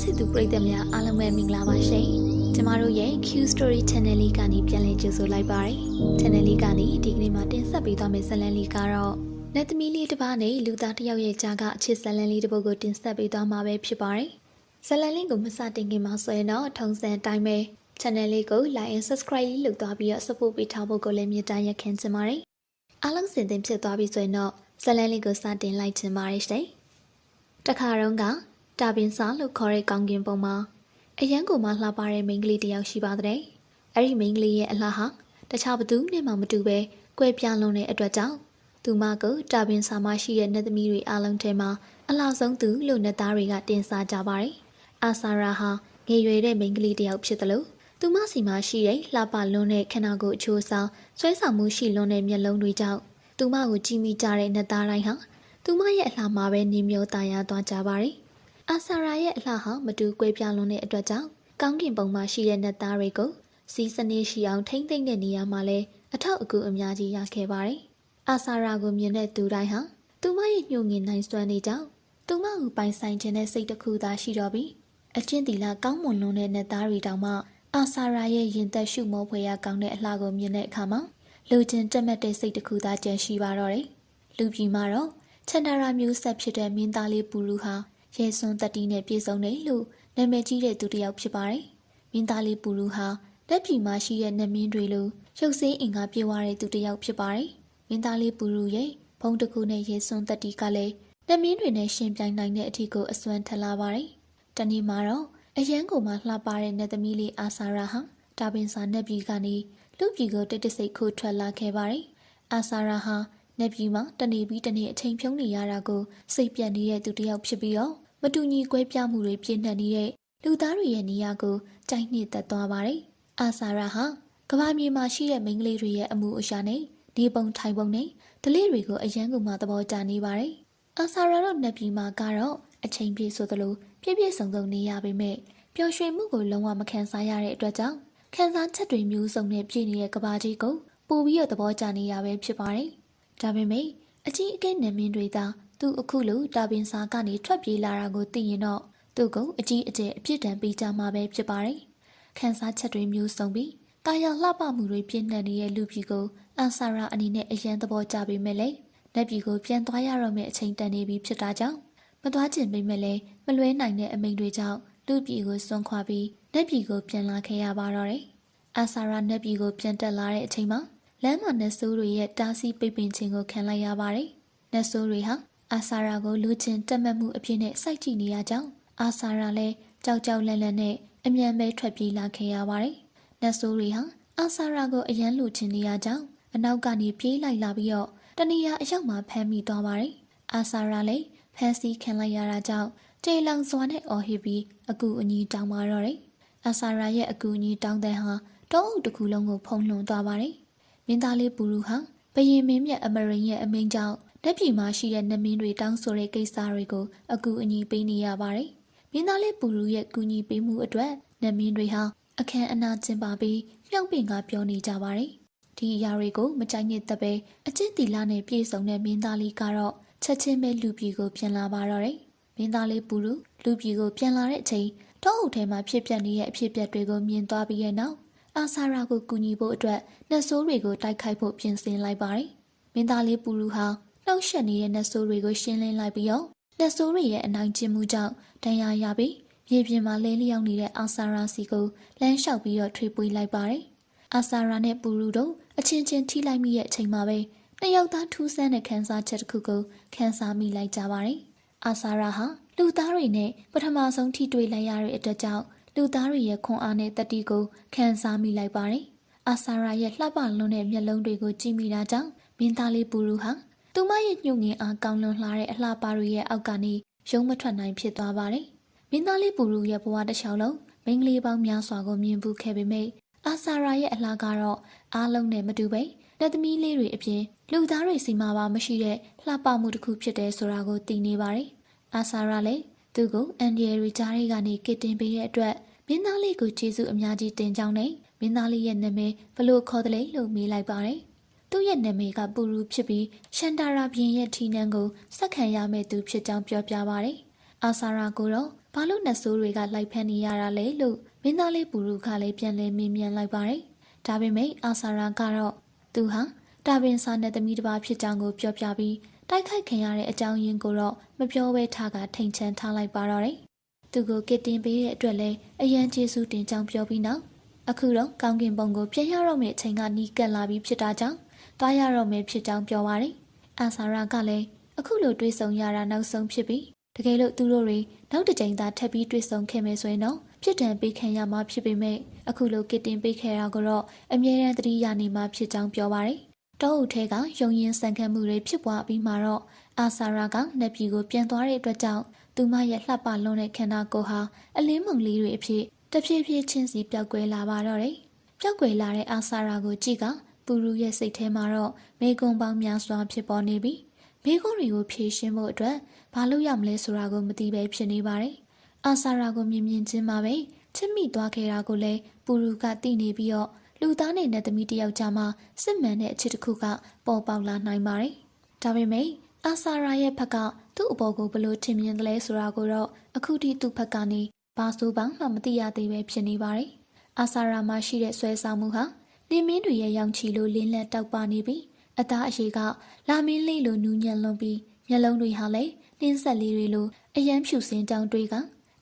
စစ်သူပရိသတ်များအားလုံးပဲမင်္ဂလာပါရှင်။ကျမတို့ရဲ့ Q Story Channel လေးကနေပြန်လည်ကြိုဆိုလိုက်ပါရစေ။ Channel လေးကနေဒီကနေ့မှတင်ဆက်ပေးသွားမယ့်ဇာတ်လမ်းလေးကတော့လက်သမီးလေးတစ်ပါးနဲ့လူသားတစ်ယောက်ရဲ့ကြားကအချစ်ဇာတ်လမ်းလေးတစ်ပုဒ်ကိုတင်ဆက်ပေးသွားမှာပဲဖြစ်ပါတယ်။ဇာတ်လမ်းလေးကိုမစတင်ခင်မှာဆိုရင်တော့ထုံးစံအတိုင်းပဲ Channel လေးကို Like and Subscribe လေးလုပ်သွားပြီးတော့ support ပေးထားဖို့ကိုလည်းမြတ်တမ်းရက်ခံချင်ပါတယ်။အားလုံးစင်တင်ဖြစ်သွားပြီဆိုရင်တော့ဇာတ်လမ်းလေးကိုစတင်လိုက်ချင်ပါတယ်ရှင်။တခါတော့က တာပင်စာလို့ခေါ်တဲ့ကောင်းကင်ဘုံမှာအရန်ကိုမှလှပတဲ့မိန်းကလေးတယောက်ရှိပါတဲ့။အဲ့ဒီမိန်းကလေးရဲ့အလှဟာတခြားဘသူနဲ့မှမတူပဲကွဲပြားလွန်းတဲ့အတွက်ကြောင့်သူမကတာပင်စာမရှိတဲ့နတ်သမီးတွေအားလုံးထဲမှာအလှဆုံးသူလို့နတ်သားတွေကတင်စားကြပါတယ်။အာဆာရာဟာငယ်ရွယ်တဲ့မိန်းကလေးတယောက်ဖြစ်သလိုသူမစီမှာရှိတဲ့လှပလွန်းတဲ့ခန္ဓာကိုယ်အချိုးအစားဆွဲဆောင်မှုရှိလွန်းတဲ့မျက်လုံးတွေကြောင့်သူမကိုကြည့်မိကြတဲ့နတ်သားတိုင်းဟာသူမရဲ့အလှမှာပဲနေမျိုးတာယာသွားကြပါတယ် အာဆာရာရဲ့အလှဟာမတူကွဲပြားလွန်းတဲ့အတွက်ကြောင့်ကောင်းကင်ဘုံမှာရှိတဲ့နတ်သားတွေကိုစီးစနစ်ရှိအောင်ထိမ့်သိမ့်တဲ့နေရာမှာလည်းအထောက်အကူအများကြီးရခဲ့ပါတယ်။အာဆာရာကိုမြင်တဲ့သူတိုင်းဟာသူမရဲ့ညှို့ငင်နိုင်စွမ်းနေကြောင်းသူမကိုပိုင်ဆိုင်ခြင်းတဲ့စိတ်တစ်ခုသာရှိတော့ပြီးအချင်းတီလာကောင်းမွန်လွန်းတဲ့နတ်သားတွေတောင်မှအာဆာရာရဲ့ရင်သက်ရှုမောဖွယ်ရကောင်းတဲ့အလှကိုမြင်တဲ့အခါမှာလူချင်းတက်မှတ်တဲ့စိတ်တစ်ခုသာကြံရှိပါတော့တယ်။လူပြည်မှာတော့ချန်တာရာမျိုးဆက်ဖြစ်တဲ့မင်းသားလေးပူလူဟာ ရဲစွန်းတက်တီနဲ့ပြေဆုံးတယ်လို့နာမည်ကြီးတဲ့သူတစ်ယောက်ဖြစ်ပါတယ်။မင်းသားလေးပူလူဟာလက်ပြည်မှာရှိတဲ့နမင်းတွေလိုရုပ်စင်းအင်္ဂါပြေဝတဲ့သူတစ်ယောက်ဖြစ်ပါတယ်။မင်းသားလေးပူလူရဲ့ဘုံတစ်ခုနဲ့ရဲစွန်းတက်တီကလည်းနမင်းတွေနဲ့ရှင်ပြိုင်နိုင်တဲ့အထီကိုအစွမ်းထလာပါတယ်။တနေ့မှာတော့အရန်ကိုမှလှပတဲ့နတ်သမီးလေးအာဆာရာဟာတာပင်စာနတ်ပြည်ကနေလူပြည်ကိုတိတ်တဆိတ်ခိုးထွက်လာခဲ့ပါတယ်။အာဆာရာဟာနေပြည်မှာတနေပြီးတနေအချိန်ဖြုံးနေရတာကိုစိတ်ပြတ်နေတဲ့သူတစ်ယောက်ဖြစ်ပြီးတော့ မတူညီကွဲပြားမှုတွေပြည့်နှက်နေတဲ့လူသားတွေရဲ့နေရာကိုကြိုက်နှစ်သက်သွားပါတယ်။အာဆာရာဟာကဘာမြေမှာရှိတဲ့မိန်းကလေးတွေရဲ့အမှုအရာနဲ့ဒီပုံထိုင်ပုံနဲ့ဒလေးတွေကိုအရန်ကိုမှသဘောကျနေပါတယ်။အာဆာရာတို့နေပြည်မှာကတော့အချိန်ပြည့်ဆိုသလိုပြည့်ပြည့်စုံစုံနေရပေမဲ့ပျော်ရွှင်မှုကိုလုံးဝမခံစားရတဲ့အတွက်ကြောင့်ခံစားချက်တွေမျိုးစုံနဲ့ပြည့်နေတဲ့ကဘာကြီးကိုပို့ပြီးတော့သဘောကျနေရပဲဖြစ်ပါတယ်။ဒါပေမဲ့အကြီးအကဲနာမည်တွေသာ သူအခုလိုတာပင်စာကနေထွက်ပြေးလာတာကိုသိရင်တော့သူကအကြီးအကျယ်အပြစ်ဒဏ်ပေးကြမှာပဲဖြစ်ပါတယ်။ခန်းစားချက်တွေမျိုးစုံပြီးတာယာလှပမှုတွေပြည့်နှက်နေတဲ့လူပြည်ကိုအန်ဆာရာအနေနဲ့အရန်သဘောကျပေမဲ့လည်းလက်ပြည်ကိုပြန်သွားရတော့မယ့်အချိန်တန်နေပြီဖြစ်တာကြောင့်မသွားကျင်ပေမဲ့လည်းမလွဲနိုင်တဲ့အမိန်တွေကြောင့်လူပြည်ကိုစွန့်ခွာပြီးလက်ပြည်ကိုပြန်လာခဲ့ရပါတော့တယ်။အန်ဆာရာလက်ပြည်ကိုပြန်တက်လာတဲ့အချိန်မှာလမ်းမှာနတ်ဆိုးတွေရဲ့တားဆီးပိတ်ပင်ခြင်းကိုခံလိုက်ရပါတယ်။နတ်ဆိုးတွေဟာ အာဆာရာကိုလူချင်းတက်မှတ်မှုအဖြစ်နဲ့စိုက်ကြည့်နေရကြောင်းအာဆာရာလည်းကြောက်ကြောက်လန့်လန့်နဲ့အမြန်ပဲထွက်ပြေးလာခဲ့ရပါတယ်။နတ်ဆိုးတွေဟာအာဆာရာကိုအရန်လူချင်းနေရကြောင်းအနောက်ကနေပြေးလိုက်လာပြီးတော့တနေရာအရောက်မှာဖမ်းမိသွားပါတယ်။အာဆာရာလည်းဖမ်းဆီးခံလိုက်ရတာကြောင့်တေလောင်စွာနဲ့အော်ဟစ်ပြီးအကူအညီတောင်းပါတော့တယ်။အာဆာရာရဲ့အကူအညီတောင်းတဲ့ဟာတောအုပ်တစ်ခုလုံးကိုဖုံးလွှမ်းသွားပါတယ်။မင်းသားလေးပူရူဟာဘယင်မင်းမြတ်အမရင်ရဲ့အမိန့်ကြောင့် လက်ပြည်မှာရှိတဲ့နမင်းတွေတောင်းဆိုတဲ့ကိစ္စတွေကိုအကူအညီပေးနေရပါတယ်။မင်းသားလေးပူရူရဲ့ကူညီပေးမှုအတွက်နမင်းတွေဟာအခမ်းအနားကျင်းပပြီးမြောက်ပင်ကပြောနေကြပါတယ်။ဒီအရာတွေကိုမကြိုက်နေတဲ့ပဲအကျင့်တီလာနဲ့ပြည့်စုံတဲ့မင်းသားလေးကတော့ချက်ချင်းပဲလူပြည်ကိုပြန်လာပါတော့တယ်။မင်းသားလေးပူရူလူပြည်ကိုပြန်လာတဲ့အချိန်တောအုပ်ထဲမှာဖြစ်ပျက်နေတဲ့အဖြစ်အပျက်တွေကိုမြင်သွားပြီးရဲ့နောက်အာဆာရာကိုကူညီဖို့အတွက်နှက်ဆိုးတွေကိုတိုက်ခိုက်ဖို့ပြင်ဆင်လိုက်ပါတယ်။မင်းသားလေးပူရူဟာ နှောက်ယှက်နေတဲ့နှက်ဆိုးတွေကိုရှင်းလင်းလိုက်ပြီးတော့နှက်ဆိုးတွေရဲ့အနိုင်ကျင့်မှုကြောင့်ဒဏ်ရာရပြီးမြေပြင်မှာလဲလျောင်းနေတဲ့အာဆာရာစီကိုလမ်းလျှောက်ပြီးတော့ထွေပွေးလိုက်ပါတယ်။အာဆာရာနဲ့ပူရူတို့အချင်းချင်းထိလိုက်မိရဲ့အချိန်မှာပဲနှစ်ယောက်သားထူးဆန်းတဲ့ခန်းစားချက်တစ်ခုကိုခန်းစားမိလိုက်ကြပါတယ်။အာဆာရာဟာလူသားတွေနဲ့ပထမဆုံးထိတွေ့လိုက်ရတဲ့အတွက်ကြောင့်လူသားတွေရဲ့ခွန်အားနဲ့တတိကိုခံစားမိလိုက်ပါတယ်။အာဆာရာရဲ့လှပလွန်းတဲ့မျက်လုံးတွေကိုကြည့်မိတာကြောင့်မင်းသားလေးပူရူဟာ သူမရဲ့ညှို့ငင်အားကောင်းလွန်လှတဲ့အလှပတွေရဲ့အောက်ကနေရုံးမထွက်နိုင်ဖြစ်သွားပါတယ်။မင်းသားလေးပူရူရဲ့ဘဝတစ်လျှောက်လုံးမိန်းကလေးပေါင်းများစွာကိုမြင်ဘူးခဲ့ပေမယ့်အာဆာရာရဲ့အလှကတော့အားလုံးနဲ့မတူပဲလက်သမီးလေးတွေအပြင်လူသားတွေစီမှာပါမရှိတဲ့လှပမှုတစ်ခုဖြစ်တယ်ဆိုတာကိုသိနေပါတယ်။အာဆာရာလည်းသူ့ကိုအန်ဒီယယ်ရီကြားတွေကနေကစ်တင်ပေးတဲ့အတွက်မင်းသားလေးကိုကျေးဇူးအများကြီးတင်ကြောင်းနဲ့မင်းသားလေးရဲ့နာမည်ဘလို့ခေါ်တယ်လဲလို့မေးလိုက်ပါတယ်။ သူ့ရဲ့နာမည်ကပူရူဖြစ်ပြီးရှန်တာရာဘရင်ရဲ့ထီနန်းကိုစက်ခံရမဲ့သူဖြစ်ကြောင်းပြောပြပါတယ်။အာဆာရာကိုတော့ဘာလို့နှဆိုးတွေကလိုက်ဖက်နေရတာလဲလို့မင်းသားလေးပူရူခလည်းပြန်လဲမင်းမြန်လိုက်ပါတယ်။ဒါပေမဲ့အာဆာရာကတော့သူဟာတာပင်စာနဲ့သမီးတစ်ပါးဖြစ်ကြောင်းကိုပြောပြပြီးတိုက်ခိုက်ခံရတဲ့အကြောင်းရင်းကိုတော့မပြောဘဲထားကထိန်ချန်ထားလိုက်ပါတော့တယ်။သူကိုကစ်တင်ပေးတဲ့အတွက်လည်းအရန်ကျေးဇူးတင်ကြောင်းပြောပြီးနောက်အခုတော့ကောင်းကင်ဘုံကိုပြန်ရတော့မယ့်အချိန်ကနီးကပ်လာပြီးဖြစ်တာကြောင့် တွားရတော့မယ့်ဖြစ်ကြောင်းပြောပါတယ်။အာဆာရာကလည်းအခုလိုတွေးဆုံရတာနောက်ဆုံးဖြစ်ပြီးတကယ်လို့သူတို့တွေနောက်တစ်ကြိမ်သာထပ်ပြီးတွေးဆုံခဲ့မယ်ဆိုရင်တော့ဖြစ်တံပေးခံရမှာဖြစ်ပေမဲ့အခုလိုကစ်တင်ပေးခဲ့တာကိုတော့အမြဲတမ်းသတိရနေမှာဖြစ်ကြောင်းပြောပါတယ်။တောအုပ်ထဲကယုံရင်ဆန်ခတ်မှုတွေဖြစ်ပွားပြီးမှတော့အာဆာရာကနှက်ပြည်ကိုပြန်သွားတဲ့အတွက်ကြောင့်သူမရဲ့လှပလွန်တဲ့ခန္ဓာကိုယ်ဟာအလင်းမုံလေးတွေအဖြစ်တဖြည်းဖြည်းချင်းစီပျောက်ကွယ်လာပါတော့တယ်။ပျောက်ကွယ်လာတဲ့အာဆာရာကိုကြည့်က ပူရူရဲ့စိတ်ထဲမှာတော့မေကွန်ပေါင်းများစွာဖြစ်ပေါ်နေပြီးမေကွန်တွေကိုဖြေရှင်းဖို့အတွက်ဘာလို့ရမလဲဆိုတာကိုမသိပဲဖြစ်နေပါတယ်။အာဆာရာကိုမြင်မြင်ချင်းမှာပဲချစ်မိသွားခဲ့တာကိုလည်းပူရူကသိနေပြီးတော့လူသားနဲ့နတ်သမီးတယောက်ကြားမှာစစ်မှန်တဲ့အချစ်တစ်ခုကပေါ်ပေါက်လာနိုင်ပါတယ်။ဒါပေမဲ့အာဆာရာရဲ့ဘက်ကသူ့အပေါ်ကိုဘလို့ထင်မြင်တယ်လဲဆိုတာကိုတော့အခုထိသူ့ဘက်ကနေဘာဆိုပေါင်းမှမသိရသေးပဲဖြစ်နေပါတယ်။အာဆာရာမှာရှိတဲ့ဆွဲဆောင်မှုဟာ နေမင်းတွေရဲ့ရောင်ချီလိုလင်းလက်တောက်ပါနေပြီးအသားအရှိကလာမင်းလေးလိုနူးညံ့လွန်ပြီးမျက်လုံးတွေဟာလည်းနှင်းဆက်လေးတွေလိုအယမ်းဖြူစင်တောင်တွေက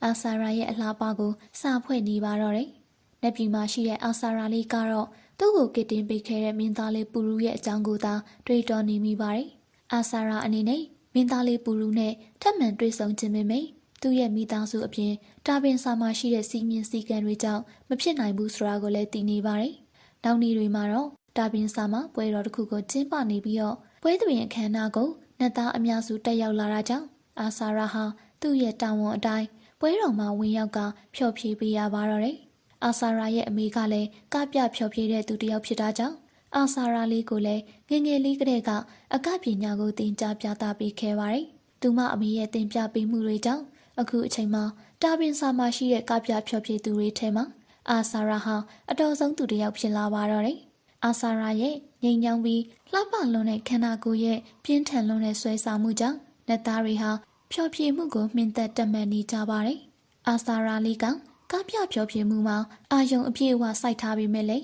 အာဆာရာရဲ့အလားပါကိုစာဖွဲ့နေပါတော့တယ်။လက်ပြည်မှာရှိတဲ့အာဆာရာလေးကတော့သူ့ကိုကစ်တင်ပေးခဲ့တဲ့မင်းသားလေးပူရူရဲ့အကြောင်းကိုသာတွေးတောနေမိပါတယ်။အာဆာရာအနေနဲ့မင်းသားလေးပူရူနဲ့ထပ်မံတွေ့ဆုံခြင်းပဲမိသူ့ရဲ့မိသားစုအပြင်တာပင်စာမှာရှိတဲ့စီးမြင်စည်းကမ်းတွေကြောင့်မဖြစ်နိုင်ဘူးဆိုတာကိုလည်းသိနေပါတယ်။ နောက်နေ့တွေမှာတော့တာပင်စာမှာပွဲတော်တစ်ခုကိုကျင်းပနေပြီးတော့ပွဲသွင်အခမ်းအနားကိုနတ်သားအများစုတက်ရောက်လာတာကြောင့်အာဆာရာဟာသူ့ရဲ့တာဝန်အတိုင်းပွဲတော်မှာဝင်ရောက်ကဖျော်ဖြေပေးရပါတော့တယ်။အာဆာရာရဲ့အမေကလည်းကပြဖျော်ဖြေတဲ့သူတစ်ယောက်ဖြစ်တာကြောင့်အာဆာရာလေးကိုလည်းငငယ်လေးကတည်းကအကပညာကိုသင်ကြားပြသပေးခဲ့ပါတယ်။သူမအမေရဲ့သင်ပြပေးမှုတွေကြောင့်အခုအချိန်မှာတာပင်စာမှာရှိတဲ့ကပြဖျော်ဖြေသူတွေထဲမှာ အာဆာရာဟာအတော်ဆုံးသူတစ်ယောက်ဖြစ်လာပါတော့တယ်။အာဆာရာရဲ့ငိမ်ညောင်းပြီးလှပလွန်တဲ့ခန္ဓာကိုယ်ရဲ့ပြင်းထန်လွန်တဲ့ဆွဲဆောင်မှုကြောင့်လက်သားတွေဟာဖျော်ဖြေမှုကိုမြင့်သက်တက်မှန်နေကြပါတယ်။အာဆာရာလီကကပြဖျော်ဖြေမှုမှာအာယုံအပြည့်အဝစိုက်ထားပြီးမဲ့လေ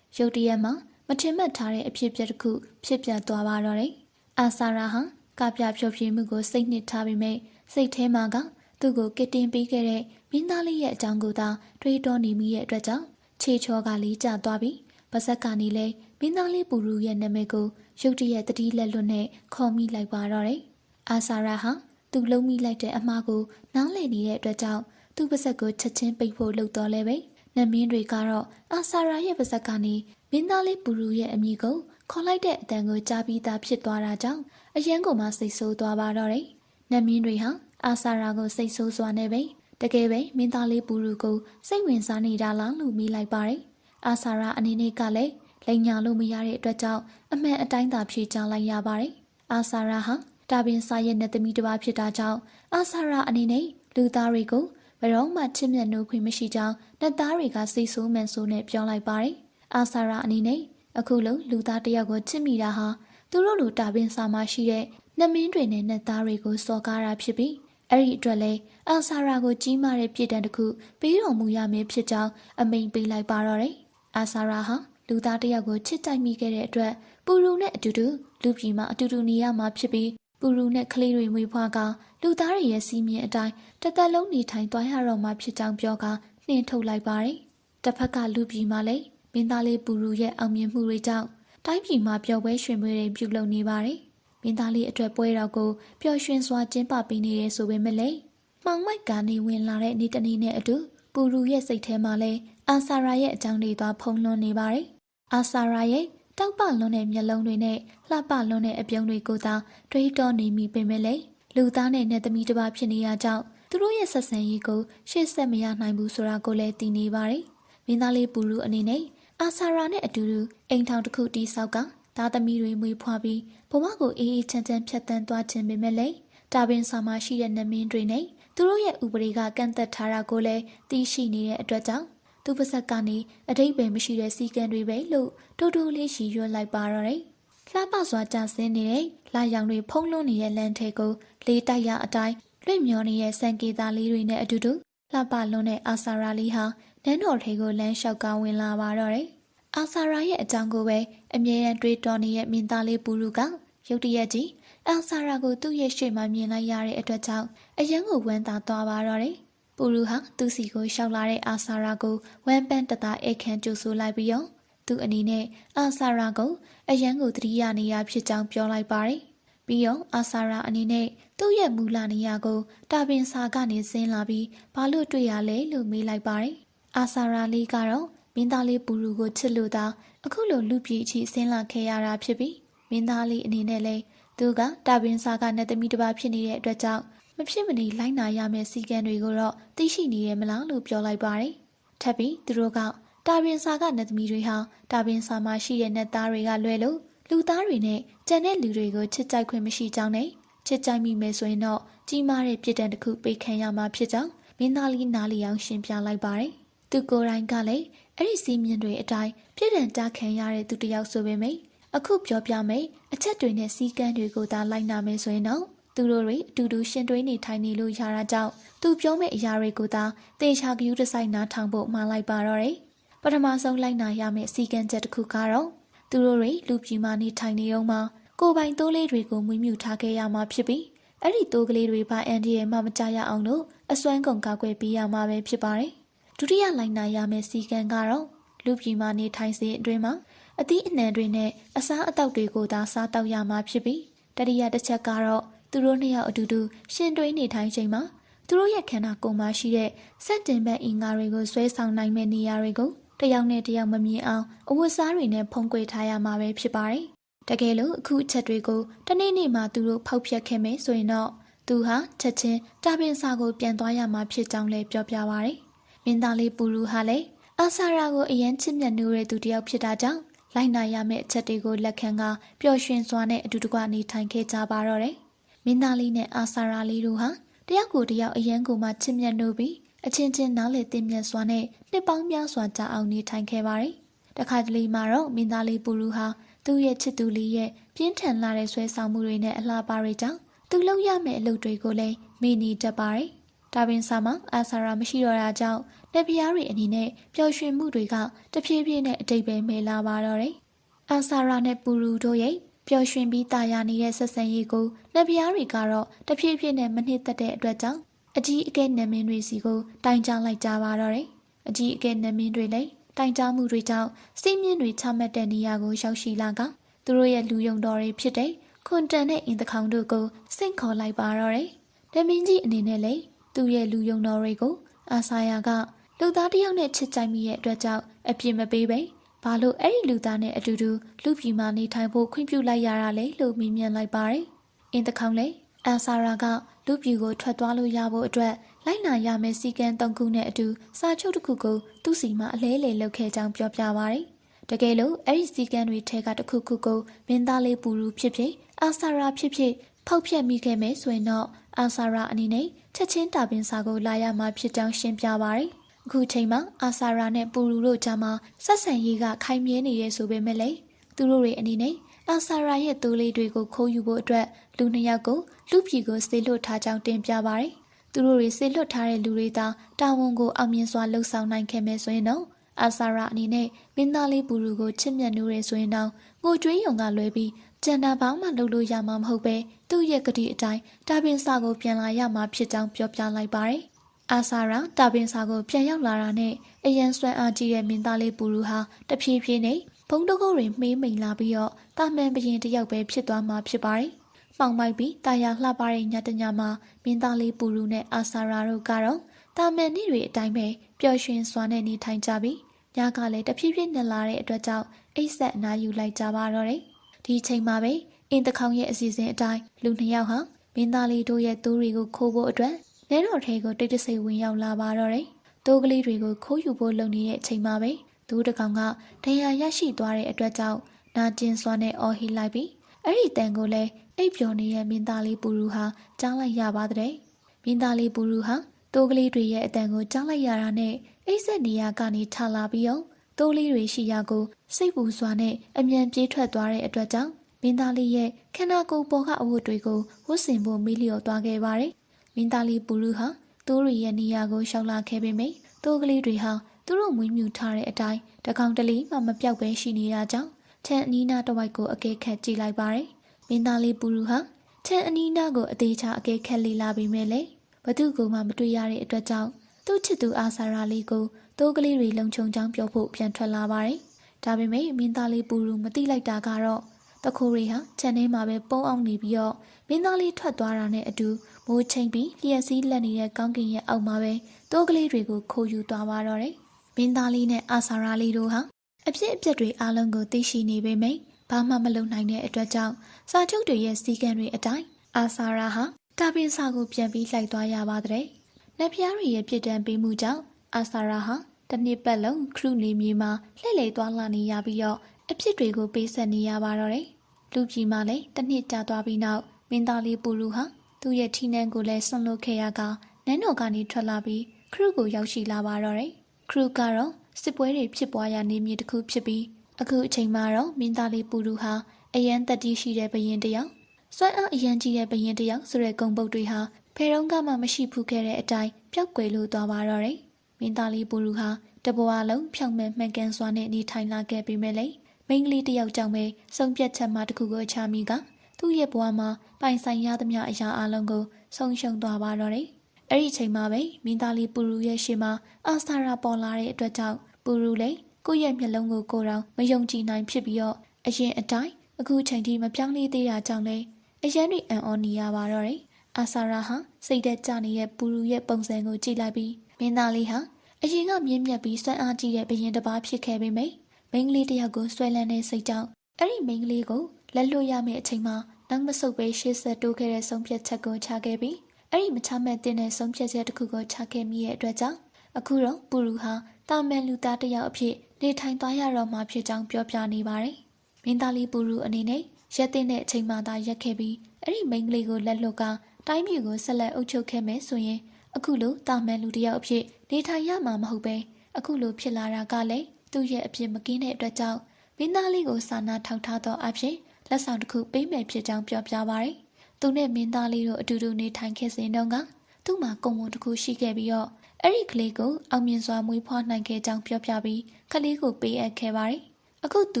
ရုတ်တရက်မှာမထင်မှတ်ထားတဲ့အဖြစ်ပြက်တစ်ခုဖြစ်ပြသွားပါတော့တယ်။အာဆာရာဟာကပြဖျော်ဖြေမှုကိုစိတ်နှစ်ထားပြီးမဲ့စိတ်ထဲမှာက သူ့ကိုကစ်တင်ပေးခဲ့တဲ့မင်းသားလေးရဲ့အကြောင်းကိုသာတွေးတောနေမိရဲ့အတွက်ကြောင့်ခြေချောကလေးကျသွားပြီးပါဇက်ကနေလဲမင်းသားလေးပူရူရဲ့နာမည်ကိုရုတ်တရက်တတိလက်လွတ်နဲ့ခေါ်မိလိုက်ပါတော့တယ်။အာဆာရာဟာသူလုံးမိလိုက်တဲ့အမှားကိုနားလည်နေတဲ့အတွက်ကြောင့်သူ့ပါဇက်ကိုချက်ချင်းပိတ်ဖို့လုပ်တော်လဲပဲ။နမင်းတွေကတော့အာဆာရာရဲ့ပါဇက်ကနေမင်းသားလေးပူရူရဲ့အမိကိုခေါ်လိုက်တဲ့အတန်ကိုကြားပြီးသားဖြစ်သွားတာကြောင့်အရန်ကိုမှစိတ်ဆိုးသွားပါတော့တယ်။နမင်းတွေဟာ အာဆာရာကိုစိတ်ဆိုးစွာနဲ့ပဲတကယ်ပဲမင်းသားလေးပူရူကိုစိတ်ဝင်စားနေတာလားလို့မေးလိုက်ပါတယ်။အာဆာရာအနေနဲ့ကလည်းလိန်ညာလို့မရတဲ့အတွက်ကြောင့်အမှန်အတိုင်းသာဖြေချလိုက်ရပါတယ်။အာဆာရာဟာတာပင်စာရဲ့နဲ့သမီးတစ်ပါးဖြစ်တာကြောင့်အာဆာရာအနေနဲ့လူသားတွေကိုဘယ်တော့မှချစ်မြတ်နိုးခွင့်မရှိကြောင်းနှစ်သားတွေကစိတ်ဆိုးမှန်ဆိုးနဲ့ပြောလိုက်ပါတယ်။အာဆာရာအနေနဲ့အခုလိုလူသားတစ်ယောက်ကိုချစ်မိတာဟာသူတို့လိုတာပင်စာမှာရှိတဲ့နှမင်းတွေနဲ့နှစ်သားတွေကိုစော်ကားတာဖြစ်ပြီး အဲ့ဒီအတွက်လဲအာဆာရာကိုကြီးမားတဲ့ပြည်တံတစ်ခုပေးတော်မူရမည်ဖြစ်ကြောင်းအမိန်ပေးလိုက်ပါတော့တယ်။အာဆာရာဟာလူသားတစ်ယောက်ကိုချစ်ကြိုက်မိခဲ့တဲ့အတွက်ပူရူနဲ့အတူတူလူပြည်မှာအတူတူနေရမှာဖြစ်ပြီးပူရူနဲ့ကလေးတွေမွေးဖွားကလူသားတွေရဲ့စီးမြင်အတိုင်းတသက်လုံးနေထိုင်သွားရတော့မှဖြစ်ကြောင်းပြောကနှင်ထုတ်လိုက်ပါတယ်။တစ်ဖက်ကလူပြည်မှာလည်းမင်းသားလေးပူရူရဲ့အောင်မြင်မှုတွေကြောင့်တိုင်းပြည်မှာပျော်ပွဲရွှင်ပွဲတွေပြုလုပ်နေပါတယ်။ မင်းသားလေးအတွက်ပွဲတော်ကိုပျော်ရွှင်စွာကျင်းပပေးနေရဲဆိုပေမဲ့လည်းမှောင်မိုက်ကနေဝင်လာတဲ့နေ့တစ်နေ့နဲ့အတူပူရူရဲ့စိတ်ထဲမှာလည်းအာဆာရာရဲ့အကြောင်းတွေသွားဖုံးလွှမ်းနေပါတယ်။အာဆာရာရဲ့တောက်ပလွန်းတဲ့မျက်လုံးတွေနဲ့လှပလွန်းတဲ့အပြုံးတွေကိုသာတွေးတောနေမိပေမဲ့လေလူသားနဲ့နဲ့သမီးတစ်ပါးဖြစ်နေရကြောင်းသူတို့ရဲ့ဆက်ဆံရေးကိုရှေ့ဆက်မရနိုင်ဘူးဆိုတာကိုလည်းသိနေပါတယ်။မင်းသားလေးပူရူအနေနဲ့အာဆာရာနဲ့အတူတူအိမ်ထောင်တစ်ခုတီးဆောက်က သားသမီးတွေမွေးဖွားပြီးဘဝကိုအေးအေးချမ်းချမ်းဖြတ်သန်းသွားခြင်းပေမဲ့လေတာပင်ဆာမှာရှိတဲ့နမင်းတွေနဲ့သူတို့ရဲ့ဥပဒေကကန့်သက်ထားတာကိုလည်းသိရှိနေတဲ့အတွက်ကြောင့်သူပါဆက်ကနေအတိတ်ပဲမရှိတဲ့စီကံတွေပဲလို့တိုးတိုးလေးရှီရွတ်လိုက်ပါတော့တယ်။လှပစွာကြာဆင်းနေတဲ့လာရောင်တွေဖုံးလွှမ်းနေတဲ့လမ်းထဲကိုလေးတိုက်ရအတိုင်းလွင့်မျောနေတဲ့စံကေတာလေးတွေနဲ့အတူတူလှပလွန်းတဲ့အာဆာရာလေးဟာနန်းတော်ထေကိုလမ်းလျှောက်ကောင်းဝင်လာပါတော့တယ်။ အာဆာရာရဲ့အကြောင်းကိုပဲအမြဲတမ်းတွေးတောနေတဲ့မင်းသားလေးပူရူကရုတ်တရက်ကြီးအာဆာရာကိုသူ့ရဲ့ရှေ့မှာမြင်လိုက်ရတဲ့အတွက်ကြောင့်အယံကိုဝမ်းသာသွားပါတော့တယ်။ပူရူဟာသူ့စီကိုရှောက်လာတဲ့အာဆာရာကိုဝမ်းပန်းတသားအိတ်ခမ်းကြိုဆိုလိုက်ပြီးတော့သူ့အနေနဲ့အာဆာရာကိုအယံကိုတတိယနေရာဖြစ်ကြောင်းပြောလိုက်ပါတယ်။ပြီးတော့အာဆာရာအနေနဲ့သူ့ရဲ့မူလနေရာကိုတာပင်စာကနေဆင်းလာပြီးဘာလို့တွေ့ရလဲလို့မေးလိုက်ပါတယ်။အာဆာရာလေးကတော့ မင်းသားလေးပူရူကိုချစ်လို့သာအခုလိုလူပြည်အထိဆင်းလာခဲ့ရတာဖြစ်ပြီးမင်းသားလေးအနေနဲ့လည်းသူကတာပင်စာကနဲ့သမီးတစ်ပါးဖြစ်နေတဲ့အတွက်ကြောင့်မဖြစ်မနေလိုက်နာရမယ့်စီကံတွေကိုတော့သိရှိနေရမလားလို့ပြောလိုက်ပါတယ်။ထပ်ပြီးသူတို့ကတာပင်စာကနဲ့သမီးတွေဟာတာပင်စာမှာရှိတဲ့နတ်သားတွေကလွဲလို့လူသားတွေနဲ့ကြံတဲ့လူတွေကိုချစ်ကြိုက်ခွင့်မရှိကြောင်းနဲ့ချစ်ကြိုက်မိမယ်ဆိုရင်တော့ကြီးမားတဲ့ပြစ်ဒဏ်တစ်ခုပေးခံရမှာဖြစ်ကြောင်းမင်းသားလေးနားလီအောင်ရှင်းပြလိုက်ပါတယ်။သူကိုယ်တိုင်ကလည်း အဲ့ဒီစီးမြင်တွေအတိုင်းပြစ်ဒဏ်ကြခံရတဲ့သူတစ်ယောက်ဆိုပေမယ့်အခုပြောပြမယ်အချက်တွေနဲ့စီးကမ်းတွေကိုသာလိုက်နာမယ်ဆိုရင်တော့သူတို့တွေအတူတူရှင်တွဲနေထိုင်နေလို့ရတာကြောင့်သူပြောမယ့်အရာတွေကိုသာတေချာကယူတစ်ဆိုင်နားထောင်ဖို့မှားလိုက်ပါတော့တယ်။ပထမဆုံးလိုက်နာရမယ့်စီကံချက်တစ်ခုကတော့သူတို့တွေလူပြည်မှာနေထိုင်နေတော့မှကိုယ်ပိုင်တိုးလေးတွေကိုမွေးမြူထားခဲ့ရမှာဖြစ်ပြီးအဲ့ဒီတိုးကလေးတွေဘာအန်ဒီရဲ့မှမကြရအောင်လို့အစွမ်းကုန်ကာကွယ်ပေးရမှာပဲဖြစ်ပါတယ်။ ဒုတိယလိုက်နာရမယ့်စီကံကတော့လူပြည်မှာနေထိုင်စဉ်အတွင်းမှာအသီးအနှံတွေနဲ့အစားအသောက်တွေကိုသာစားတောက်ရမှာဖြစ်ပြီးတတိယတစ်ချက်ကတော့သူတို့နှစ်ယောက်အတူတူရှင်တွဲနေထိုင်ချိန်မှာသူတို့ရဲ့ခန္ဓာကိုယ်မှာရှိတဲ့စက်တင်ဘက်အင်္ဂါတွေကိုဆွဲဆောင်နိုင်မဲ့နေရာတွေကိုတယောက်နဲ့တယောက်မမြင်အောင်အဝတ်စားတွေနဲ့ဖုံးကွယ်ထားရမှာပဲဖြစ်ပါတယ်။တကယ်လို့အခုအချက်တွေကိုတနေ့နေ့မှသူတို့ဖောက်ဖျက်ခဲ့မယ်ဆိုရင်တော့သူဟာချက်ချင်းတာပင်စာကိုပြန်သွားရမှာဖြစ်ကြောင်းလည်းပြောပြပါရယ်။မ င်းသားလေးပူရူဟာလည်းအာဆာရာကိုအရင်ချစ်မြတ်နိုးတဲ့သူတစ်ယောက်ဖြစ်တာကြောင့်လိုက်နာရမယ့်အချက်တွေကိုလက်ခံကပျော်ရွှင်စွာနဲ့အတူတကွနေထိုင်ခဲ့ကြပါတော့တယ်။မင်းသားလေးနဲ့အာဆာရာလေးတို့ဟာတယောက်ကိုတယောက်အရန်ကိုမှချစ်မြတ်နိုးပြီးအချင်းချင်းနားလေသိမြတ်စွာနဲ့နှစ်ပေါင်းများစွာကြာအောင်နေထိုင်ခဲ့ပါတယ်။တခါတလေမှာတော့မင်းသားလေးပူရူဟာသူ့ရဲ့ချစ်သူလေးရဲ့ပြင်းထန်လာတဲ့ဆွဲဆောင်မှုတွေနဲ့အလားပါတွေကြောင့်သူလုပ်ရမယ့်အလုပ်တွေကိုလည်းမေ့နေတတ်ပါတယ်။ ဒါပင်စာမှာအာဆာရာမရှိတော့တာကြောင့်လက်ပြားတွေအနေနဲ့ပျော်ရွှင်မှုတွေကတဖြည်းဖြည်းနဲ့အတိတ်ပဲမဲလာပါတော့တယ်။အာဆာရာနဲ့ပူရူတို့ရဲ့ပျော်ရွှင်ပြီးတာယာနေတဲ့ဆက်ဆံရေးကိုလက်ပြားတွေကတော့တဖြည်းဖြည်းနဲ့မနှစ်သက်တဲ့အတွက်ကြောင့်အကြီးအကဲနာမည်တွေစီကိုတိုင်ကြားလိုက်ကြပါတော့တယ်။အကြီးအကဲနာမည်တွေလည်းတိုင်ကြားမှုတွေကြောင့်စိတ်မြင့်တွေချမှတ်တဲ့နေရာကိုရောက်ရှိလာကသူတို့ရဲ့လူယုံတော်တွေဖြစ်တဲ့ခွန်တန်နဲ့အင်တခေါင်တို့ကိုစင့်ခေါ်လိုက်ပါတော့တယ်။နာမည်ကြီးအနေနဲ့လည်း သူ့ရဲ့လူယုံတော်တွေကို အာဆာယာကလူသားတစ်ယောက်နဲ့ချစ်ကြိုက်မိရဲ့အတွက်ကြောင့်အပြစ်မပေးပဲဘာလို့အဲ့ဒီလူသားနဲ့အတူတူလူပြည်မှာနေထိုင်ဖို့ခွင့်ပြုလိုက်ရတာလဲလို့မေးမြန်းလိုက်ပါတယ်။အင်းတခေါင်လေအာဆာရာကလူပြည်ကိုထွက်သွားလို့ရဖို့အတွက်လိုက်နာရမယ့်စီကံ၃ခုနဲ့အတူစာချုပ်တစ်ခုကိုသူ့စီမှာအလဲလေလုပ်ခဲ့ကြောင်းပြောပြပါတယ်။တကယ်လို့အဲ့ဒီစီကံတွေထဲကတစ်ခုခုကိုမင်းသားလေးပူရူဖြစ်ဖြစ်အာဆာရာဖြစ်ဖြစ် ဖောက်ဖျက်မိခဲ့မယ်ဆိုရင်တော့အာဆာရာအနေနဲ့ချက်ချင်းတာပင်စာကိုလာရမှာဖြစ်ကြောင်းရှင်းပြပါတယ်။အခုချိန်မှာအာဆာရာနဲ့ပူရူတို့ကြားမှာဆက်ဆံရေးကခိုင်မြဲနေရဲဆိုပေမဲ့လေသူတို့တွေအနေနဲ့အာဆာရာရဲ့သွေးလေးတွေကိုခိုးယူဖို့အတွက်လူနှစ်ယောက်ကိုလူပြည်ကိုစေလွတ်ထားကြောင်းတင်ပြပါတယ်။သူတို့တွေစေလွတ်ထားတဲ့လူတွေသာတာဝန်ကိုအောင်မြင်စွာလှုပ်ဆောင်နိုင်ခဲ့မယ်ဆိုရင်တော့အာဆာရာအနေနဲ့မင်းသားလေးပူရူကိုချစ်မြတ်နိုးရဲဆိုရင်တော့ငိုကြွေးရုံကလွဲပြီး ကျန်တာပေါင်းမှလုပ်လို့ရမှာမဟုတ်ပဲသူ့ရဲ့ကတိအတိုင်းတာပင်စာကိုပြန်လာရမှာဖြစ်ကြောင်းပြောပြလိုက်ပါတယ်။အာဆာရာတာပင်စာကိုပြန်ရောက်လာတာနဲ့အရန်ဆွမ်းအားကြီးတဲ့မင်းသားလေးပူရူဟာတဖြည်းဖြည်းနဲ့ဘုံတကုတ်တွေမှေးမိန်လာပြီးတော့တာမန်ဘရင်တယောက်ပဲဖြစ်သွားမှာဖြစ်ပါတယ်။မှောင်မိုက်ပြီးတာယာလှပတဲ့ညတညမှာမင်းသားလေးပူရူနဲ့အာဆာရာတို့ကတော့တာမန်နေ့တွေအတိုင်းပဲပျော်ရွှင်စွာနဲ့နေထိုင်ကြပြီးညကလည်းတဖြည်းဖြည်းနဲ့လာတဲ့အတွက်ကြောင့်အိတ်ဆက်အနားယူလိုက်ကြပါတော့တယ်။ ဒီချိန်မှာပဲအင်းတခေါင်ရဲ့အစီအစဉ်အတိုင်းလူနှစ်ယောက်ဟာမင်းသားလေးတို့ရဲ့သူးတွေကိုခိုးဖို့အတွက်နဲတော်ထဲကိုတိတ်တဆိတ်ဝင်ရောက်လာပါတော့တယ်။တိုးကလေးတွေကိုခိုးယူဖို့လုပ်နေတဲ့အချိန်မှာပဲသူတကောင်ကဒဏ်ရာရရှိသွားတဲ့အတွက်ကြောင့်နာကျင်စွာနဲ့အော်ဟစ်လိုက်ပြီးအဲ့ဒီတန်ကိုလည်းအိပ်ပျော်နေတဲ့မင်းသားလေးပူရူဟာကြားလိုက်ရပါတဲ့။မင်းသားလေးပူရူဟာတိုးကလေးတွေရဲ့အတန်ကိုကြားလိုက်ရတာနဲ့အိပ်ဆက်နေရကနေထလာပြီးတော့ တိုးလေးတွေရှိရာကိုစိတ်ပူစွာနဲ့အမြန်ပြေးထွက်သွားတဲ့အတွက်ကြောင့်မင်းသားလေးရဲ့ခန္ဓာကိုယ်ပေါ်ကအဝတ်တွေကိုဝတ်ဆင်ဖို့မိလျော်သွားခဲ့ပါတယ်။မမင်းသားလေးပူရုဟာသူတို့ရဲ့နေရာကိုရှောက်လာခဲ့ပေမယ့်သူကလေးတွေဟာသူတို့မွေးမြူထားတဲ့အတိုင်းတကောင်တလေးမှမပြောက်ပဲရှိနေတာကြောင့်ချန်အနီးနားတစ်ဝိုက်ကိုအကဲခတ်ကြည့်လိုက်ပါတယ်။မင်းသားလေးပူရုဟာချန်အနီးနားကိုအသေးချာအကဲခတ်လေလာပြီးမဲ့လေဘသူကမှမတွေ့ရတဲ့အတွက်ကြောင့်သူ့ချစ်သူအာဆာရာလေးကို သူကလေးတွေလုံခြုံကြောင်းပြောဖို့ပြန်ထွက်လာပါတယ်။ဒါပေမဲ့မင်းသားလေးပူရုမသိလိုက်တာကတော့တခိုးတွေဟာခြံထဲမှာပဲပုံအောင်နေပြီးတော့မင်းသားလေးထွက်သွားတာနဲ့အတူမိုးချိန်ပြီးလျှက်စည်းလက်နေတဲ့ကောင်းကင်ရဲ့အောက်မှာပဲတိုးကလေးတွေကိုခိုးယူသွားပါတော့တယ်။မင်းသားလေးနဲ့အာဆာရာလေးတို့ဟာအဖြစ်အပျက်တွေအားလုံးကိုသိရှိနေပေမယ့်ဘာမှမလုပ်နိုင်တဲ့အတွက်ကြောင့်စာချုပ်တွေရဲ့စီကံတွေအတိုင်းအာဆာရာဟာတာပင်စာကိုပြန်ပြီးလိုက်သွားရပါတဲ့။နတ်ဖျားတွေရဲ့ပြစ်ဒဏ်ပေးမှုကြောင့်အာဆာရာဟာ တစ်နှစ်ပတ်လုံးခရုနေမြေမှာလှည့်လည်သွားလာနေရပြီးတော့အဖြစ်တွေကိုပေးဆက်နေရပါတော့တယ်။လူကြီးမှလည်းတစ်နှစ်ကြာသွားပြီးနောက်မင်းသားလေးပူလူဟာသူ့ရဲ့ထီနှံကိုလည်းဆွန့်လွတ်ခဲ့ရကနန်းတော်ကနေထွက်လာပြီးခရုကိုရောက်ရှိလာပါတော့တယ်။ခရုကတော့စစ်ပွဲတွေဖြစ်ပွားရာနေမြေတစ်ခုဖြစ်ပြီးအခုအချိန်မှာတော့မင်းသားလေးပူလူဟာအရန်တက်တီးရှိတဲ့ဘရင်တစ်ယောက်စွမ်းအားအရန်ကြီးတဲ့ဘရင်တစ်ယောက်ဆိုတဲ့ဂုံပုတ်တွေဟာဖဲတုံးကမှမရှိဖူးခဲ့တဲ့အတိုင်းပျောက်ကွယ်လို့သွားပါတော့တယ်။ မင်းသားလေးပူလူဟာတဘွားလုံးဖြောင့်မဲ့မှန်ကန်စွာနဲ့နေထိုင်လာခဲ့ပြီးမဲ့လေမိန်းကလေးတစ်ယောက်ကြောင့်ပဲစုံပြတ်ချက်မှတစ်ခုကိုချမိကသူ့ရဲ့ဘဝမှာပိုင်ဆိုင်ရသမျှအရာအလုံးကိုဆုံးရှုံးသွားပါတော့တယ်။အဲ့ဒီချိန်မှာပဲမင်းသားလေးပူရူရဲ့ရှေ့မှာအာစတာရာပေါ်လာတဲ့အတွက်ကြောင့်ပူရူလည်းကိုယ့်ရဲ့မျက်လုံးကိုကိုယ်တော်မယုံကြည်နိုင်ဖြစ်ပြီးတော့အရင်အတိုင်းအခုချိန်ထိမပြောင်းလဲသေးတာကြောင့်လေအရန်တွေအံ့ဩနေရပါတော့တယ်။အာဆာရာဟာစိတ်သက်ကြနေတဲ့ပူရူရဲ့ပုံစံကိုကြည့်လိုက်ပြီး မင်းသားလေးဟာအရင်ကမြင့်မြတ်ပြီးစွမ်းအားကြီးတဲ့ဘရင်တစ်ပါးဖြစ်ခဲ့ပေမယ့်မိန်းကလေးတစ်ယောက်ကိုဆွဲလန်းတဲ့စိတ်ကြောင့်အဲ့ဒီမိန်းကလေးကိုလက်လွတ်ရမယ့်အချိန်မှာနောက်မဆုတ်ပဲရှေ့ဆက်တိုးခဲ့တဲ့ဆုံးဖြတ်ချက်ကိုချခဲ့ပြီးအဲ့ဒီမချမဲ့တင်တဲ့ဆုံးဖြတ်ချက်တစ်ခုကိုချခဲ့မိရဲ့အတွက်ကြောင့်အခုတော့ပူရူဟာတာမန်လူသားတစ်ယောက်အဖြစ်နေထိုင်သွားရတော့မှဖြစ်ကြောင်းပြောပြနေပါတယ်။မင်းသားလေးပူရူအနေနဲ့ရက်တင်တဲ့အချိန်မှသာရက်ခဲ့ပြီးအဲ့ဒီမိန်းကလေးကိုလက်လွတ်ကတိုင်းပြည်ကိုဆက်လက်အုပ်ချုပ်ခဲ့မယ်ဆိုရင် အခုလိုတာမန်လူတစ်ယောက်အဖြစ်နေထိုင်ရမှာမဟုတ်ပဲအခုလိုဖြစ်လာတာကလည်းသူ့ရဲ့အပြစ်မကင်းတဲ့အတွက်ကြောင့်မင်းသားလေးကိုစာနာထောက်ထားသောအဖြစ်လက်ဆောင်တစ်ခုပေးမယ်ဖြစ်ကြောင်းပြောပြပါရယ်။သူနဲ့မင်းသားလေးတို့အတူတူနေထိုင်ခဲ့စဉ်တုန်းကသူ့မှာကုံဝုံတစ်ခုရှိခဲ့ပြီးတော့အဲ့ဒီကလေးကိုအောင်မြင်စွာမွေးဖွားနိုင်ခဲ့ကြောင်းပြောပြပြီးကလေးကိုပေးအပ်ခဲ့ပါရယ်။အခုသူ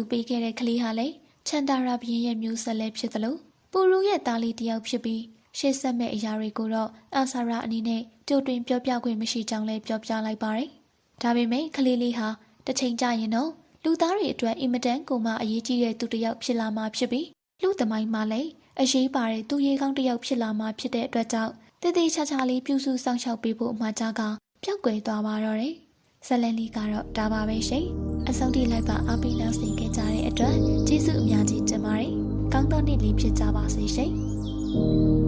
ပေးခဲ့တဲ့ကလေးဟာလည်းချန်တာရာဘရင်ရဲ့မျိုးဆက်လည်းဖြစ်သလိုပူရူရဲ့သားလေးတစ်ယောက်ဖြစ်ပြီး ရှေ့ဆက်မဲ့အရာတွေကိုတော့အာဆာရာအနေနဲ့ကြိုတွင်ပြောပြခွင့်မရှိကြောင်းလည်းပြောပြလိုက်ပါရယ်။ဒါပေမဲ့ကလေးလေးဟာတစ်ချိန်ကြာရင်တော့လူသားတွေအတွက်အင်မတန်ကိုမှအရေးကြီးတဲ့သူတစ်ယောက်ဖြစ်လာမှာဖြစ်ပြီးလူသမိုင်းမှာလည်းအရေးပါတဲ့သူရေကောင်းတစ်ယောက်ဖြစ်လာမှာဖြစ်တဲ့အတွက်ကြောင့်တည်တည်ချာချာလေးပြုစုစောင့်ရှောက်ပေးဖို့အမှားကြားကပျောက်ကွယ်သွားပါတော့တယ်။ဇလန်လီကတော့ဒါပါပဲရှင်။အဆုံးထိလိုက်ပါအားပေးနောက်ဆင်ခဲ့ကြတဲ့အတွက်ကျေးဇူးအများကြီးတင်ပါတယ်။ကောင်းသောနေ့လေးဖြစ်ကြပါစေရှင်။